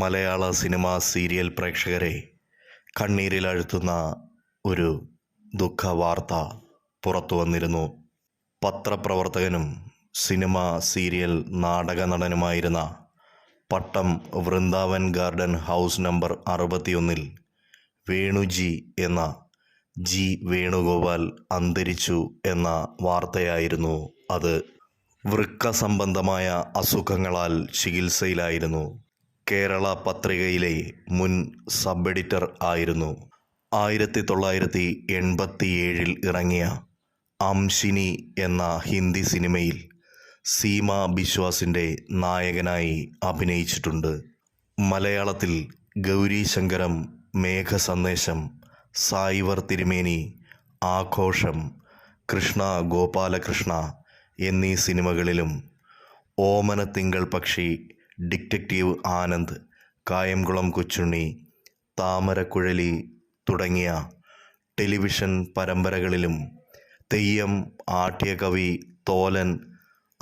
മലയാള cinema serial പ്രേക്ഷകരെ കണ്ണീരിലഴുത്തുന്ന ഒരു ദുഃഖവാർത്ത പുറത്തു വന്നിരുന്നു. പത്രപ്രവർത്തകനും സിനിമ സീരിയൽ നാടക നടനുമായിരുന്ന Pattom Vrindavan garden house number അറുപത്തിയൊന്നിൽ Venuji എന്ന ജി വേണുഗോപാൽ അന്തരിച്ചു എന്ന വാർത്തയായിരുന്നു അത്. വൃക്ക സംബന്ധമായ അസുഖങ്ങളാൽ ചികിത്സയിലായിരുന്നു. കേരള പത്രികയിലെ മുൻ സബ് എഡിറ്റർ ആയിരുന്നു. ആയിരത്തി തൊള്ളായിരത്തി എൺപത്തിയേഴിൽ ഇറങ്ങിയ അംശിനി എന്ന ഹിന്ദി സിനിമയിൽ സീമ ബിശ്വാസിന്റെ നായകനായി അഭിനയിച്ചിട്ടുണ്ട്. മലയാളത്തിൽ ഗൗരീശങ്കരം മേഘസന്ദേശം സായിവർ തിരുമേനി ആഘോഷം കൃഷ്ണ ഗോപാലകൃഷ്ണ എന്നീ സിനിമകളിലും ഓമനത്തിങ്കൾ പക്ഷി ഡിറ്റക്റ്റീവ് ആനന്ദ് കായംകുളം കൊച്ചുണ്ണി താമരക്കുഴലി തുടങ്ങിയ ടെലിവിഷൻ പരമ്പരകളിലും തെയ്യം ആട്യകവി തോലൻ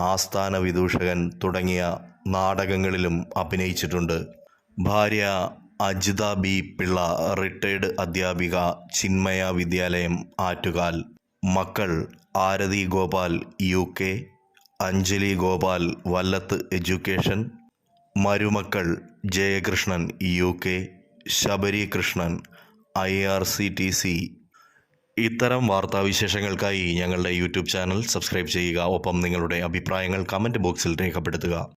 ആസ്ഥാന വിദൂഷകൻ തുടങ്ങിയ നാടകങ്ങളിലും അഭിനയിച്ചിട്ടുണ്ട്. ഭാര്യ അജിത ബി. പിള്ള റിട്ടയർഡ് അധ്യാപിക ചിന്മയ വിദ്യാലയം ആറ്റുകാൽ. മക്കൾ Aarathi Gopal U K. Anjali Gopal Vallath education മരുമക്കൾ Jayakrishnan U K Sabari Krishnan I R C T C. ഇത്തരം വാർത്താവിശേഷങ്ങൾക്കായി ഞങ്ങളുടെ യൂട്യൂബ് ചാനൽ സബ്സ്ക്രൈബ് ചെയ്യുക. ഒപ്പം നിങ്ങളുടെ അഭിപ്രായങ്ങൾ കമന്റ് ബോക്സിൽ രേഖപ്പെടുത്തുക.